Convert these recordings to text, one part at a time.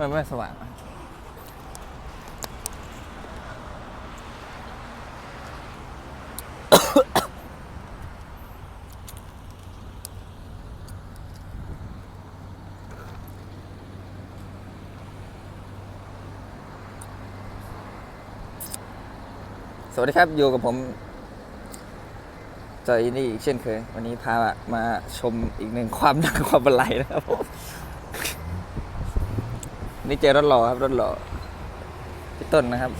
มันไม่สว่างอะสวัสดีครับ อยู่กับผมจอยนี่อีกเช่นเคย วันนี้พามาชมอีกหนึ่งความดังความบันไลนะครับผม นี่เจอรถหล่อครับรถหล่อพี่ต้นนะครับ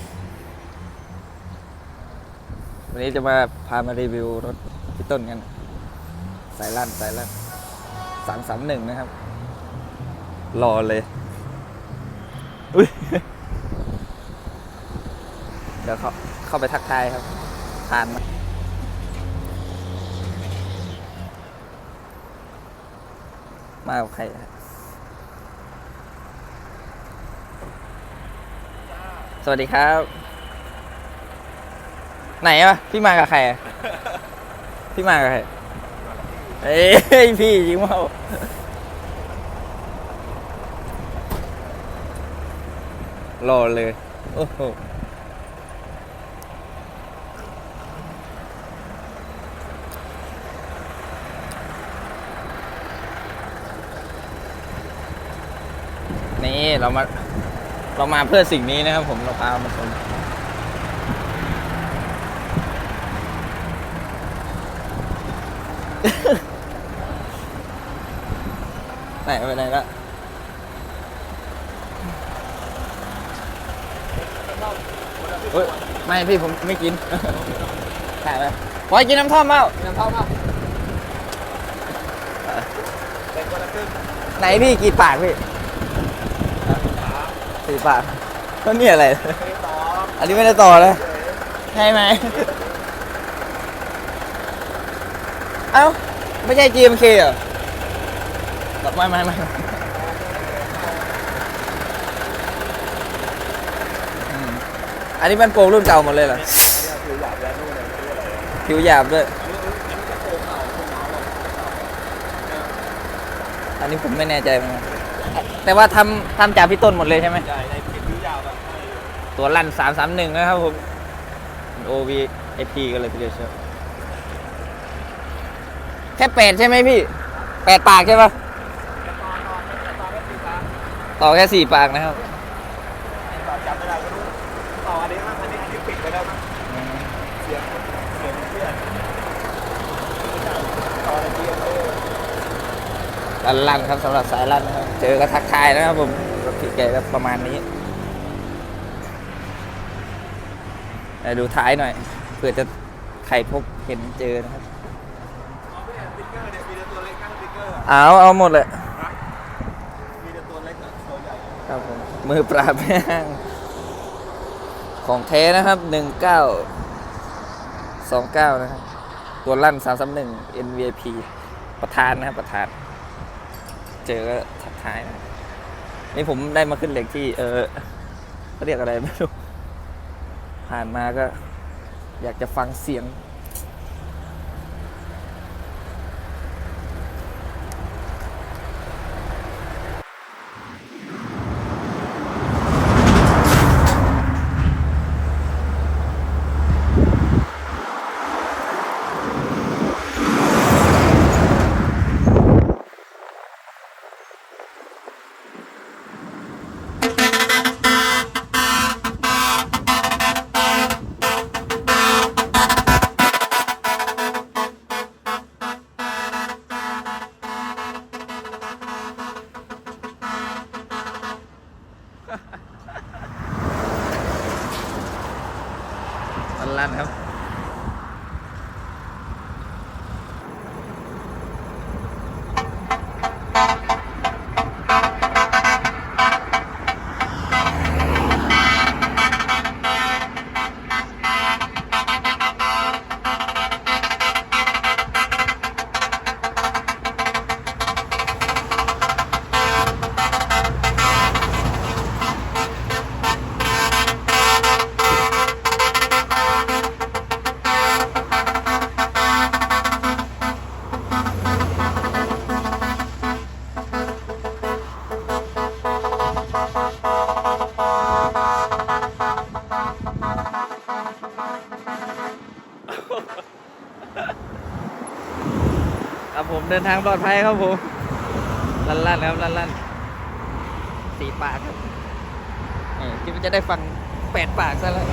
วันนี้จะมาพามารีวิวรถพี่ต้นกัน สายลั่นสายลั่นสามสามหนึ่งนะครับรอเลยอุ้ยเดี๋ยวเขาเข้าไปทักทายครับผ่านมามากับใครครับ สวัสดีครับ ไหนวะพี่มากับใครอะพี่มากับใครเอ้ยพี่จริงเปล่ารอเลย โอ้โหนี่เรามา เรามาเพื่อสิ่งนี้นะครับผมเราพามาชมไหนไปไหนละเฮ้ยไม่พี่ผมไม่กินถ่ายไปปอยกินน้ำท่อมเปล่าน้ำท่อมอะเป็นคนละครึ่งไหนพี่กี่ปากพี่ สี่ปากก็นี่อะไรไม่ต่ออันนี้ไม่ได้ต่อเลยใช่ไหม เอ้า ไม่ใช่ GMK เหรอไม่ไม่ไม่อืมอันนี้มันโปรรุ่นเก่าหมดเลยเหรอคือหยาบแล้วนู่นเลยไม่รู้อะไรผิวหยาบด้วยอันนี้จะโกงเก่าโกงเมาส์หรอกอันนี้ผมไม่แน่ใจเหมือนกัน แต่ว่าทำทำจากพี่ต้นหมดเลยใช่ไหม ใช่ในผิวหยาบแบบตัวลั่นสามสามหนึ่งนะครับผม OV AP กันเลยทีเดียวเชียวแค่แปดใช่ไหมพี่แปดปากใช่ปะต่อต่อต่อไม่ติดตาต่อแค่สี่ปากนะครับ ต่อจำไม่ได้ไม่รู้ต่ออันนี้มั้งอันนี้อันนี้ปิดไปแล้วมั้งเสียงเสียงเพื่อนต่อในทีเอเอ ลั่นลันครับสำหรับสายลั่นนะครับ เจอก็ทักทายนะครับผมรถพี่แกก็ประมาณนี้เดี๋ยวดูท้ายหน่อยเผื่อจะใครพบเห็นเจอนะครับเอาเอางสติ๊กเอาหมดเลยมีแต่ตัวเล็กตัวใหญ่ครับผมมือปราบแห้งของแท้นะครับหนึ่งเก้าสองเก้านะครับ ตัวลั่นสามสามหนึ่ง NVIP ประธานนะครับประธาน เจอก็ทักทายนะนี่ผมได้มาขึ้นเหล็กที่ เออเขาเรียกอะไรไม่รู้ผ่านมาก็ อยากจะฟังเสียงั่นครับเครับผมเดินทางปลอดภัยครับผมลั่นลั่นๆครับลั่นลั่นสี่ปากครับคิดว่าจะได้ฟังแปดปากซะแล้ว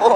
โอ้